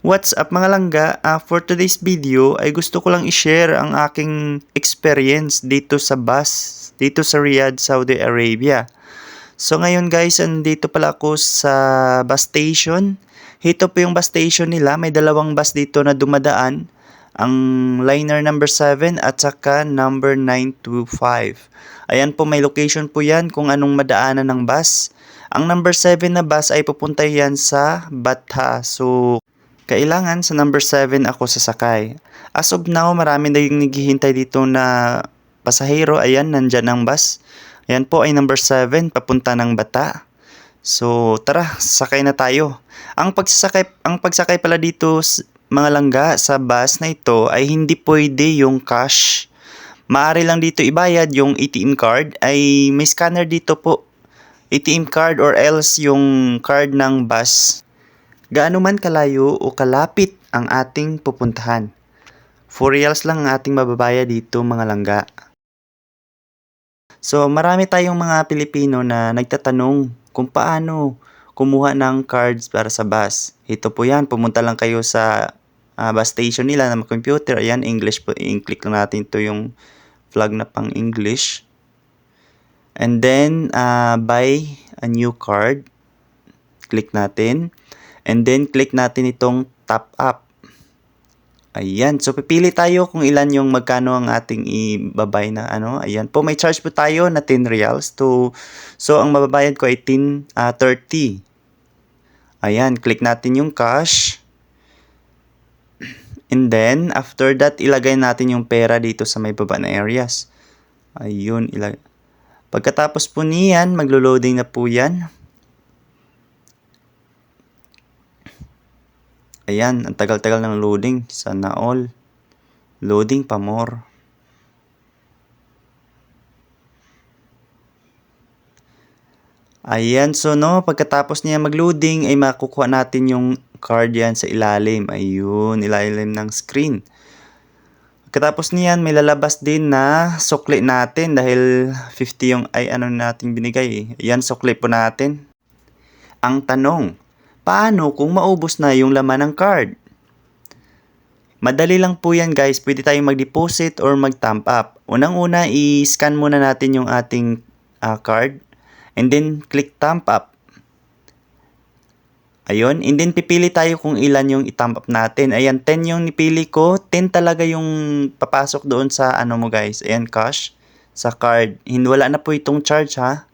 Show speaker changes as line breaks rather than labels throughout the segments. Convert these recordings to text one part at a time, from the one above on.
What's up mga langga? Ah, for today's video ay gusto ko lang i-share ang aking experience dito sa bus, dito sa Riyadh, Saudi Arabia. So ngayon guys, andito pala ako sa bus station. Ito po yung bus station nila. May dalawang bus dito na dumadaan. Ang liner number 7 at saka number 925. Ayan po, may location po yan kung anong madaanan ng bus. Ang number 7 na bus ay pupunta yan sa Batha. So, kailangan sa number 7 ako sasakay. As of now, marami na yung naghihintay dito na pasahero. Ayan, nandyan ang bus. Ayan po ay number 7, papunta ng Bata. So, tara, sakay na tayo. Ang pagsasakay, ang pagsakay pala dito, mga langga, sa bus na ito ay hindi pwede yung cash. Maari lang dito ibayad yung ATM card ay may scanner dito po. ATM card or else yung card ng bus. Gaano man kalayo o kalapit ang ating pupuntahan. 4 reals lang ang ating mababaya dito mga langga. So marami tayong mga Pilipino na nagtatanong kung paano kumuha ng cards para sa bus. Ito po yan, pumunta lang kayo sa ah, bus station nila na computer. Ayan, English po. I-click lang natin to yung flag na pang English. And then, ah, buy a new card. Click natin. And then, click natin itong top up. Ayan. So, pipili tayo kung ilan yung magkano ang ating ibabay na ano. Ayan po. May charge po tayo na 10 reals. To, so, ang mababayad ko ay 10, ah, 30. Ayan. Click natin yung cash. And then, after that, ilagay natin yung pera dito sa may baba na areas. Ayun. Ilag Pagkatapos po niyan, maglo-loading na po yan. Ayan, ang tagal-tagal ng loading. Sana all. Loading pa more. Ayan, so no, pagkatapos niya mag-loading ay makukuha natin yung card yan sa ilalim. Ayun, ilalim ng screen. Pagkatapos niyan, may lalabas din na sukli natin dahil 50 yung ay ano nating binigay. Ayan, sukli po natin. Ang tanong, paano kung maubos na yung laman ng card? Madali lang po yan guys. Pwede tayong mag-deposit or mag-top up. Unang-una, i-scan muna natin yung ating ah, card. And then, click thumb up. Ayun. And then, pipili tayo kung ilan yung i-thumb up natin. Ayan, 10 yung nipili ko. 10 talaga yung papasok doon sa ano mo guys. Ayan, cash. Sa card. Hindi, wala na po itong charge ha.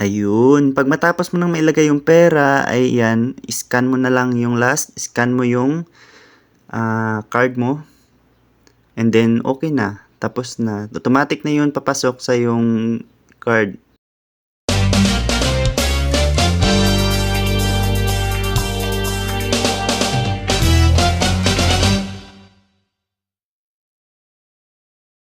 Ayun. Pag matapos mo nang mailagay yung pera, ay yan, scan mo na lang yung last. Scan mo yung ah, card mo. And then, okay na. Tapos na. Automatic na yun papasok sa yung card.